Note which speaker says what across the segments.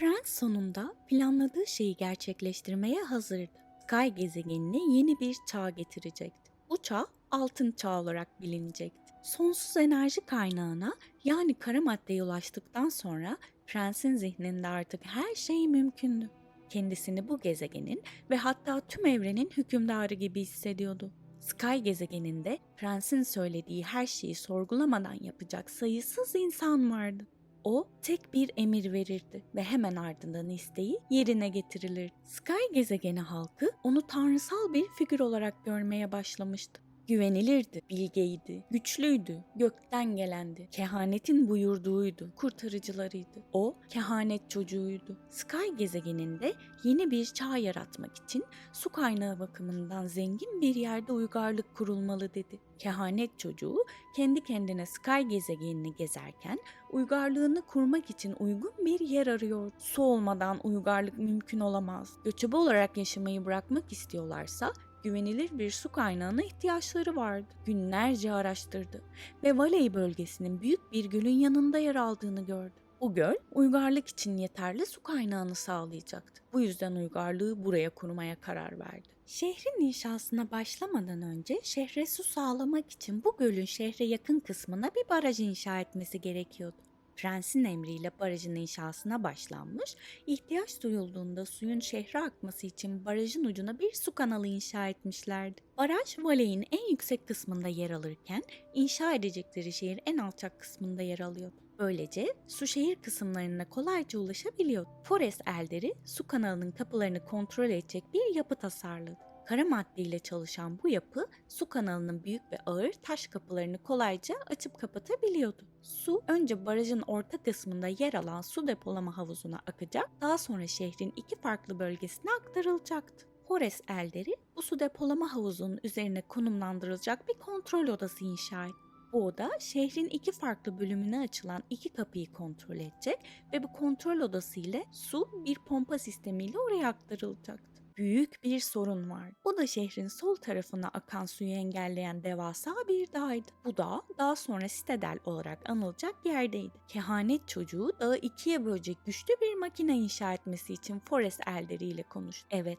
Speaker 1: Prens sonunda planladığı şeyi gerçekleştirmeye hazırdı. Sky gezegenine yeni bir çağ getirecekti. Bu çağ altın çağ olarak bilinecekti. Sonsuz enerji kaynağına yani kara maddeye ulaştıktan sonra prensin zihninde artık her şey mümkündü. Kendisini bu gezegenin ve hatta tüm evrenin hükümdarı gibi hissediyordu. Sky gezegeninde prensin söylediği her şeyi sorgulamadan yapacak sayısız insan vardı. O tek bir emir verirdi ve hemen ardından isteği yerine getirilir. Sky gezegeni halkı onu tanrısal bir figür olarak görmeye başlamıştı. Güvenilirdi, bilgeydi, güçlüydü, gökten gelendi, kehanetin buyurduğuydu, kurtarıcılarıydı. O, kehanet çocuğuydu. Sky gezegeninde yeni bir çağ yaratmak için su kaynağı bakımından zengin bir yerde uygarlık kurulmalı dedi. Kehanet çocuğu kendi kendine Sky gezegenini gezerken uygarlığını kurmak için uygun bir yer arıyor. Su olmadan uygarlık mümkün olamaz. Göçebe olarak yaşamayı bırakmak istiyorlarsa güvenilir bir su kaynağına ihtiyaçları vardı. Günlerce araştırdı ve Valey bölgesinin büyük bir gölün yanında yer aldığını gördü. Bu göl uygarlık için yeterli su kaynağını sağlayacaktı. Bu yüzden uygarlığı buraya kurmaya karar verdi. Şehrin inşasına başlamadan önce şehre su sağlamak için bu gölün şehre yakın kısmına bir baraj inşa etmesi gerekiyordu. Prensin emriyle barajın inşasına başlanmış, ihtiyaç duyulduğunda suyun şehre akması için barajın ucuna bir su kanalı inşa etmişlerdi. Baraj Valey'in en yüksek kısmında yer alırken inşa edecekleri şehir en alçak kısmında yer alıyordu. Böylece su şehir kısımlarına kolayca ulaşabiliyordu. Forest elleri su kanalının kapılarını kontrol edecek bir yapı tasarladı. Kara maddeyle çalışan bu yapı su kanalının büyük ve ağır taş kapılarını kolayca açıp kapatabiliyordu. Su önce barajın orta kısmında yer alan su depolama havuzuna akacak, daha sonra şehrin iki farklı bölgesine aktarılacaktı. Forest elleri bu su depolama havuzunun üzerine konumlandırılacak bir kontrol odası inşa etti. Bu oda şehrin iki farklı bölümüne açılan iki kapıyı kontrol edecek ve bu kontrol odası ile su bir pompa sistemiyle oraya aktarılacaktı büyük bir sorun var. Bu da şehrin sol tarafına akan suyu engelleyen devasa bir dağydı. Bu dağ daha sonra Citadel olarak anılacak yerdeydi. Kehanet çocuğu dağı ikiye bölecek güçlü bir makine inşa etmesi için Forest elderiyle konuştu. Evet,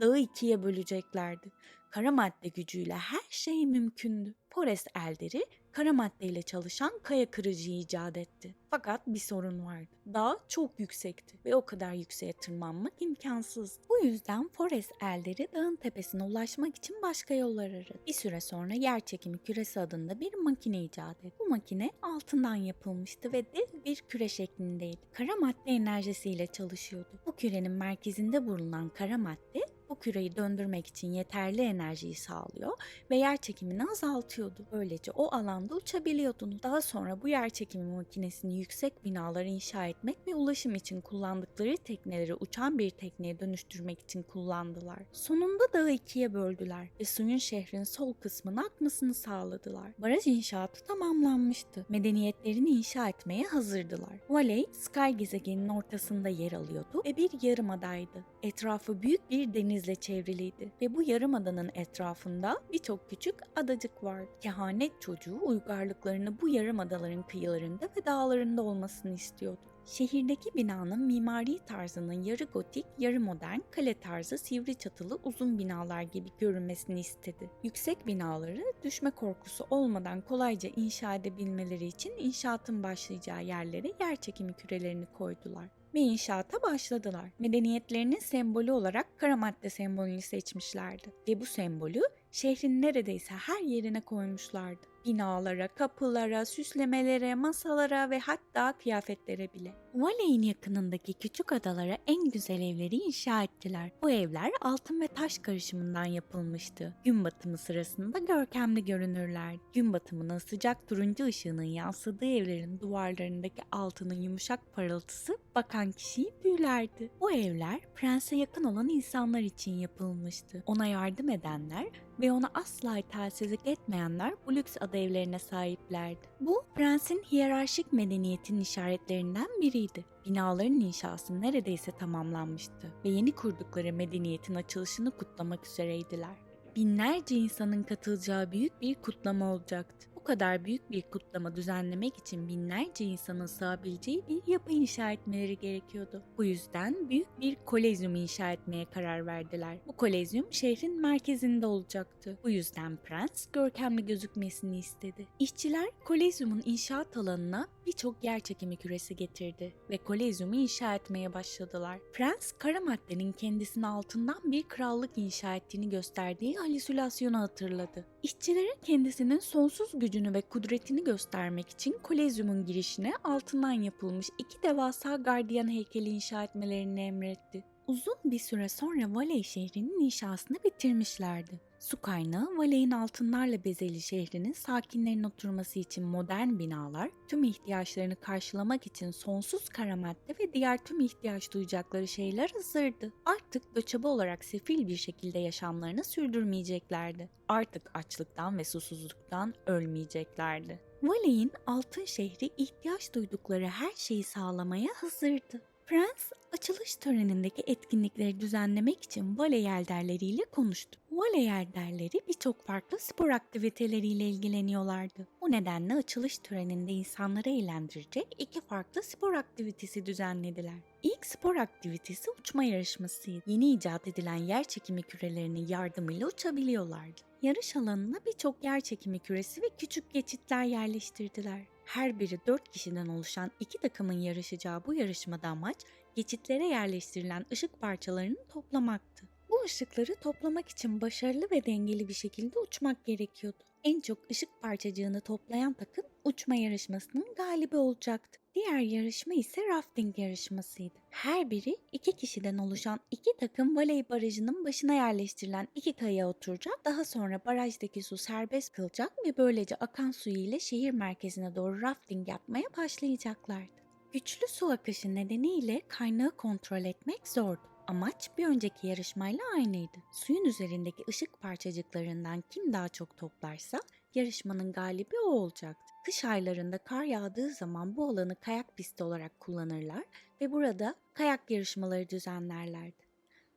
Speaker 1: dağı ikiye böleceklerdi. Kara madde gücüyle her şey mümkündü. Forest elderi kara maddeyle çalışan kaya kırıcıyı icat etti. Fakat bir sorun vardı. Dağ çok yüksekti ve o kadar yükseğe tırmanmak imkansız. Bu yüzden Forest elleri dağın tepesine ulaşmak için başka yollar aradı. Bir süre sonra yer çekimi küresi adında bir makine icat etti. Bu makine altından yapılmıştı ve dev bir küre şeklindeydi. Kara madde enerjisiyle çalışıyordu. Bu kürenin merkezinde bulunan kara madde küreyi döndürmek için yeterli enerjiyi sağlıyor ve yer çekimini azaltıyordu. Böylece o alanda uçabiliyordunuz. Daha sonra bu yer çekimi makinesini yüksek binaları inşa etmek ve ulaşım için kullandıkları tekneleri uçan bir tekneye dönüştürmek için kullandılar. Sonunda dağı ikiye böldüler ve suyun şehrin sol kısmına akmasını sağladılar. Baraj inşaatı tamamlanmıştı. Medeniyetlerini inşa etmeye hazırdılar. Valley, Sky gezegeninin ortasında yer alıyordu ve bir yarımadaydı. Etrafı büyük bir denizle çevriliydi ve bu yarımadanın etrafında birçok küçük adacık vardı. Kehanet çocuğu uygarlıklarını bu yarımadaların kıyılarında ve dağlarında olmasını istiyordu. Şehirdeki binanın mimari tarzının yarı gotik, yarı modern, kale tarzı, sivri çatılı uzun binalar gibi görünmesini istedi. Yüksek binaları düşme korkusu olmadan kolayca inşa edebilmeleri için inşaatın başlayacağı yerlere yer çekimi kürelerini koydular ve inşaata başladılar. Medeniyetlerinin sembolü olarak kara madde sembolünü seçmişlerdi ve bu sembolü şehrin neredeyse her yerine koymuşlardı. Binalara, kapılara, süslemelere, masalara ve hatta kıyafetlere bile. Valey'in yakınındaki küçük adalara en güzel evleri inşa ettiler. Bu evler altın ve taş karışımından yapılmıştı. Gün batımı sırasında görkemli görünürler. Gün batımının sıcak turuncu ışığının yansıdığı evlerin duvarlarındaki altının yumuşak parıltısı bakan kişiyi büyülerdi. Bu evler prense yakın olan insanlar için yapılmıştı. Ona yardım edenler ve ona asla itaatsizlik etmeyenler bu lüks ada evlerine sahiplerdi. Bu prensin hiyerarşik medeniyetin işaretlerinden biriydi. Binaların inşası neredeyse tamamlanmıştı ve yeni kurdukları medeniyetin açılışını kutlamak üzereydiler. Binlerce insanın katılacağı büyük bir kutlama olacaktı. Kadar büyük bir kutlama düzenlemek için binlerce insanın sığabileceği bir yapı inşa etmeleri gerekiyordu. Bu yüzden büyük bir kolezyum inşa etmeye karar verdiler. Bu kolezyum şehrin merkezinde olacaktı. Bu yüzden prens görkemli gözükmesini istedi. İşçiler kolezyumun inşaat alanına birçok yer çekimi küresi getirdi ve kolezyumu inşa etmeye başladılar. Prens kara maddenin kendisini altından bir krallık inşa ettiğini gösterdiği halüsinasyonu hatırladı. İşçilere kendisinin sonsuz gücünü ve kudretini göstermek için kolezyumun girişine altından yapılmış iki devasa gardiyan heykeli inşa etmelerini emretti. Uzun bir süre sonra Valey şehrinin inşasını bitirmişlerdi. Su kaynağı Valey'in altınlarla bezeli şehrinin sakinlerin oturması için modern binalar, tüm ihtiyaçlarını karşılamak için sonsuz kara madde ve diğer tüm ihtiyaç duyacakları şeyler hazırdı. Artık göçebe olarak sefil bir şekilde yaşamlarını sürdürmeyeceklerdi. Artık açlıktan ve susuzluktan ölmeyeceklerdi. Valey'in altın şehri ihtiyaç duydukları her şeyi sağlamaya hazırdı. Prens açılış törenindeki etkinlikleri düzenlemek için vale yerderleriyle konuştu. Vale yerderleri birçok farklı spor aktiviteleriyle ilgileniyorlardı. Bu nedenle açılış töreninde insanları eğlendirecek iki farklı spor aktivitesi düzenlediler. İlk spor aktivitesi uçma yarışmasıydı. Yeni icat edilen yer çekimi kürelerinin yardımıyla uçabiliyorlardı. Yarış alanına birçok yer çekimi küresi ve küçük geçitler yerleştirdiler. Her biri 4 kişiden oluşan iki takımın yarışacağı bu yarışmada amaç geçitlere yerleştirilen ışık parçalarını toplamaktı. Bu ışıkları toplamak için başarılı ve dengeli bir şekilde uçmak gerekiyordu. En çok ışık parçacığını toplayan takım uçma yarışmasının galibi olacaktı. Diğer yarışma ise rafting yarışmasıydı. Her biri iki kişiden oluşan iki takım voley barajının başına yerleştirilen iki kayaya oturacak. Daha sonra barajdaki su serbest kılacak ve böylece akan suyu ile şehir merkezine doğru rafting yapmaya başlayacaklardı. Güçlü su akışı nedeniyle kaynağı kontrol etmek zordu. Amaç bir önceki yarışmayla aynıydı. Suyun üzerindeki ışık parçacıklarından kim daha çok toplarsa yarışmanın galibi o olacaktı. Kış aylarında kar yağdığı zaman bu alanı kayak pisti olarak kullanırlar ve burada kayak yarışmaları düzenlerlerdi.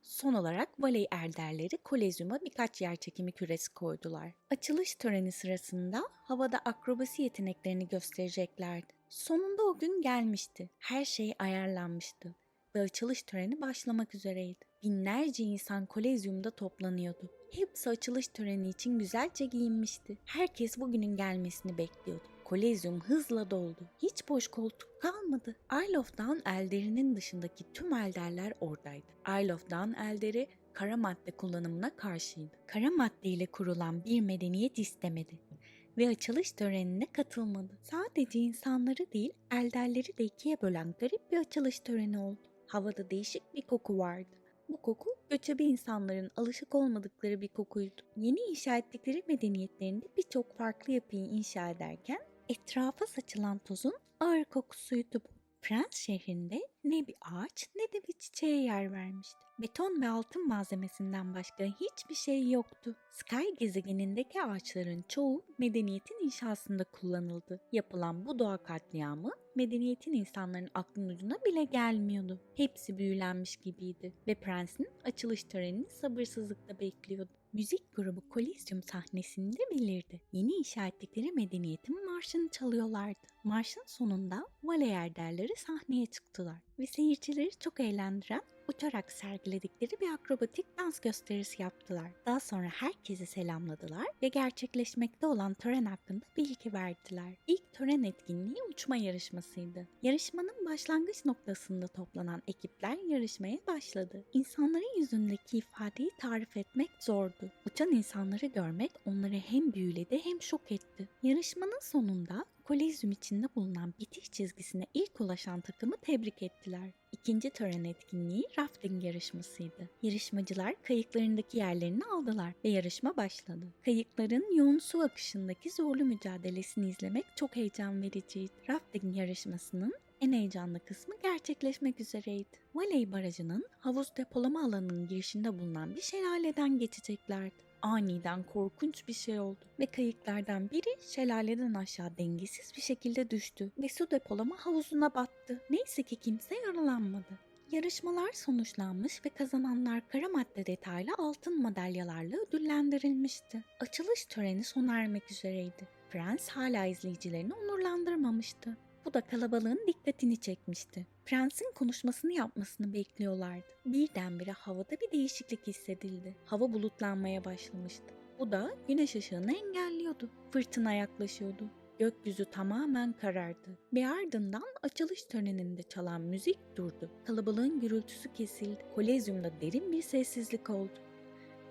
Speaker 1: Son olarak voley erderleri kolezyuma birkaç yer çekimi küresi koydular. Açılış töreni sırasında havada akrobasi yeteneklerini göstereceklerdi. Sonunda o gün gelmişti. Her şey ayarlanmıştı ve açılış töreni başlamak üzereydi. Binlerce insan kolezyumda toplanıyordu. Hepsi açılış töreni için güzelce giyinmişti. Herkes bugünün gelmesini bekliyordu. Kolezyum hızla doldu. Hiç boş koltuk kalmadı. Isle of Down elderinin dışındaki tüm elderler oradaydı. Isle of Down elderi kara madde kullanımına karşıydı. Kara madde ile kurulan bir medeniyet istemedi ve açılış törenine katılmadı. Sadece insanları değil, elderleri de ikiye bölen garip bir açılış töreni oldu. Havada değişik bir koku vardı. Bu koku göçebe insanların alışık olmadıkları bir kokuydu. Yeni inşa ettikleri medeniyetlerinde birçok farklı yapıyı inşa ederken etrafa saçılan tozun ağır kokusuydu bu. Prens şehrinde ne bir ağaç ne de bir çiçeğe yer vermişti. Beton ve altın malzemesinden başka hiçbir şey yoktu. Sky gezegenindeki ağaçların çoğu medeniyetin inşasında kullanıldı. Yapılan bu doğa katliamı medeniyetin insanların aklının ucuna bile gelmiyordu. Hepsi büyülenmiş gibiydi ve prensin açılış törenini sabırsızlıkla bekliyordu. Müzik grubu Kolizyum sahnesinde belirdi. Yeni inşa ettikleri medeniyetin marşını çalıyorlardı. Marşın sonunda Valeyer derleri sahneye çıktılar ve seyircileri çok eğlendiren uçarak sergiledikleri bir akrobatik dans gösterisi yaptılar. Daha sonra herkesi selamladılar ve gerçekleşmekte olan tören hakkında bilgi verdiler. İlk tören etkinliği uçma yarışmasıydı. Yarışmanın başlangıç noktasında toplanan ekipler yarışmaya başladı. İnsanların yüzündeki ifadeyi tarif etmek zordu. Uçan insanları görmek onları hem büyüledi hem şok etti. Yarışmanın sonunda kolezyum içinde bulunan bitiş çizgisine ilk ulaşan takımı tebrik ettiler. İkinci tören etkinliği rafting yarışmasıydı. Yarışmacılar kayıklarındaki yerlerini aldılar ve yarışma başladı. Kayıkların yoğun su akışındaki zorlu mücadelesini izlemek çok heyecan vericiydi. Rafting yarışmasının en heyecanlı kısmı gerçekleşmek üzereydi. Valey Barajı'nın havuz depolama alanının girişinde bulunan bir şelaleden geçeceklerdi aniden korkunç bir şey oldu ve kayıklardan biri şelaleden aşağı dengesiz bir şekilde düştü ve su depolama havuzuna battı. Neyse ki kimse yaralanmadı. Yarışmalar sonuçlanmış ve kazananlar kara madde detaylı altın madalyalarla ödüllendirilmişti. Açılış töreni sona ermek üzereydi. Prens hala izleyicilerini onurlandırmamıştı. Bu da kalabalığın dikkatini çekmişti. Prensin konuşmasını yapmasını bekliyorlardı. Birdenbire havada bir değişiklik hissedildi. Hava bulutlanmaya başlamıştı. Bu da güneş ışığını engelliyordu. Fırtına yaklaşıyordu. Gökyüzü tamamen karardı. Bir ardından açılış töreninde çalan müzik durdu. Kalabalığın gürültüsü kesildi. Kolezyumda derin bir sessizlik oldu.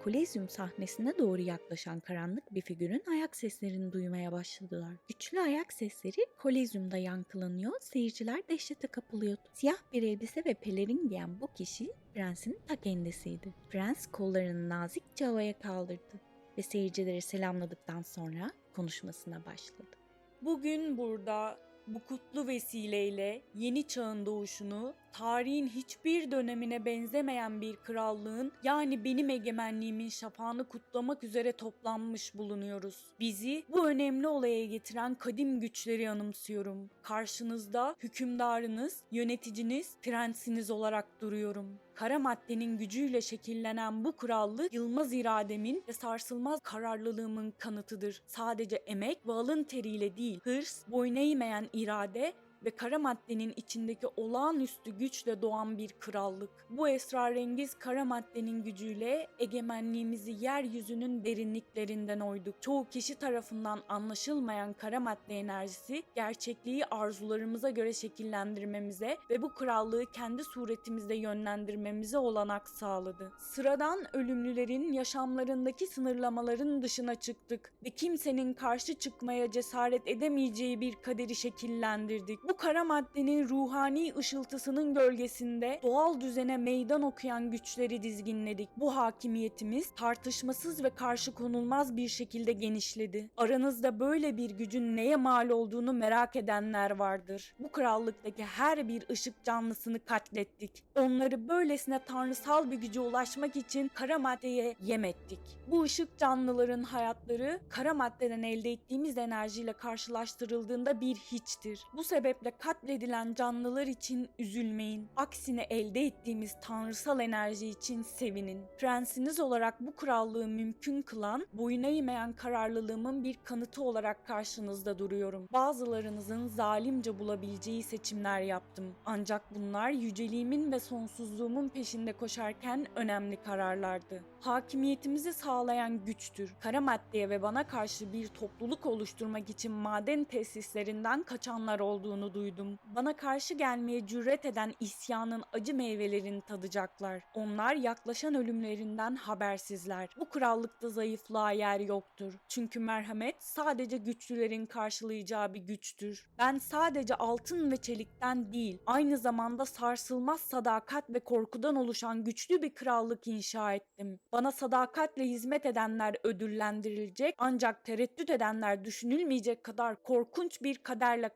Speaker 1: Kolezyum sahnesine doğru yaklaşan karanlık bir figürün ayak seslerini duymaya başladılar. Güçlü ayak sesleri kolezyumda yankılanıyor, seyirciler dehşete kapılıyordu. Siyah bir elbise ve pelerin giyen bu kişi prensin ta kendisiydi. Prens kollarını nazikçe havaya kaldırdı ve seyircileri selamladıktan sonra konuşmasına başladı.
Speaker 2: Bugün burada bu kutlu vesileyle yeni çağın doğuşunu, tarihin hiçbir dönemine benzemeyen bir krallığın yani benim egemenliğimin şafağını kutlamak üzere toplanmış bulunuyoruz. Bizi bu önemli olaya getiren kadim güçleri anımsıyorum. Karşınızda hükümdarınız, yöneticiniz, prensiniz olarak duruyorum. Kara maddenin gücüyle şekillenen bu krallık yılmaz irademin ve sarsılmaz kararlılığımın kanıtıdır. Sadece emek ve teriyle değil, hırs, boyun eğmeyen irade ve kara maddenin içindeki olağanüstü güçle doğan bir krallık. Bu esrarengiz kara maddenin gücüyle egemenliğimizi yeryüzünün derinliklerinden oyduk. Çoğu kişi tarafından anlaşılmayan kara madde enerjisi gerçekliği arzularımıza göre şekillendirmemize ve bu krallığı kendi suretimizde yönlendirmemize olanak sağladı. Sıradan ölümlülerin yaşamlarındaki sınırlamaların dışına çıktık ve kimsenin karşı çıkmaya cesaret edemeyeceği bir kaderi şekillendirdik. Bu kara maddenin ruhani ışıltısının gölgesinde doğal düzene meydan okuyan güçleri dizginledik. Bu hakimiyetimiz tartışmasız ve karşı konulmaz bir şekilde genişledi. Aranızda böyle bir gücün neye mal olduğunu merak edenler vardır. Bu krallıktaki her bir ışık canlısını katlettik. Onları böylesine tanrısal bir güce ulaşmak için kara maddeye yem ettik. Bu ışık canlıların hayatları kara maddeden elde ettiğimiz enerjiyle karşılaştırıldığında bir hiçtir. Bu sebeple katledilen canlılar için üzülmeyin. Aksine elde ettiğimiz tanrısal enerji için sevinin. Prensiniz olarak bu krallığı mümkün kılan, boyun eğmeyen kararlılığımın bir kanıtı olarak karşınızda duruyorum. Bazılarınızın zalimce bulabileceği seçimler yaptım. Ancak bunlar yüceliğimin ve sonsuzluğumun peşinde koşarken önemli kararlardı. Hakimiyetimizi sağlayan güçtür. Kara maddeye ve bana karşı bir topluluk oluşturmak için maden tesislerinden kaçanlar olduğunu duydum. Bana karşı gelmeye cüret eden isyanın acı meyvelerini tadacaklar. Onlar yaklaşan ölümlerinden habersizler. Bu krallıkta zayıflığa yer yoktur. Çünkü merhamet sadece güçlülerin karşılayacağı bir güçtür. Ben sadece altın ve çelikten değil, aynı zamanda sarsılmaz sadakat ve korkudan oluşan güçlü bir krallık inşa ettim. Bana sadakatle hizmet edenler ödüllendirilecek ancak tereddüt edenler düşünülmeyecek kadar korkunç bir kaderle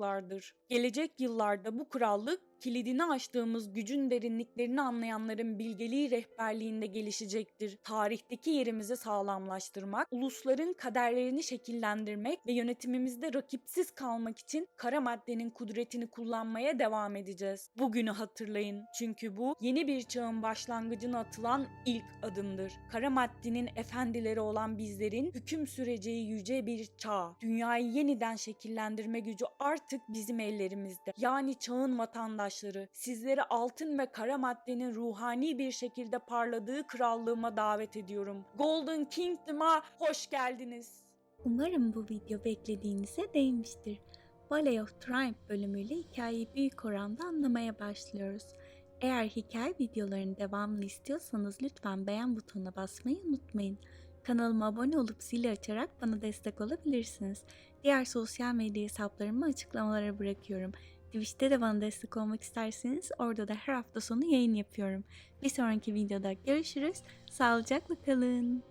Speaker 2: karşılaşacaklardır. Gelecek yıllarda bu krallık kilidini açtığımız gücün derinliklerini anlayanların bilgeliği rehberliğinde gelişecektir. Tarihteki yerimizi sağlamlaştırmak, ulusların kaderlerini şekillendirmek ve yönetimimizde rakipsiz kalmak için kara maddenin kudretini kullanmaya devam edeceğiz. Bugünü hatırlayın. Çünkü bu yeni bir çağın başlangıcına atılan ilk adımdır. Kara maddenin efendileri olan bizlerin hüküm süreceği yüce bir çağ. Dünyayı yeniden şekillendirme gücü artık bizim ellerimizde. Yani çağın vatandaşları sizleri altın ve kara maddenin ruhani bir şekilde parladığı krallığıma davet ediyorum. Golden Kingdom'a hoş geldiniz.
Speaker 1: Umarım bu video beklediğinize değmiştir. Valley of Triumph bölümüyle hikayeyi büyük oranda anlamaya başlıyoruz. Eğer hikaye videolarının devamını istiyorsanız lütfen beğen butonuna basmayı unutmayın. Kanalıma abone olup zili açarak bana destek olabilirsiniz. Diğer sosyal medya hesaplarımı açıklamalara bırakıyorum. Twitch'te de bana destek olmak isterseniz orada da her hafta sonu yayın yapıyorum. Bir sonraki videoda görüşürüz. Sağlıcakla kalın.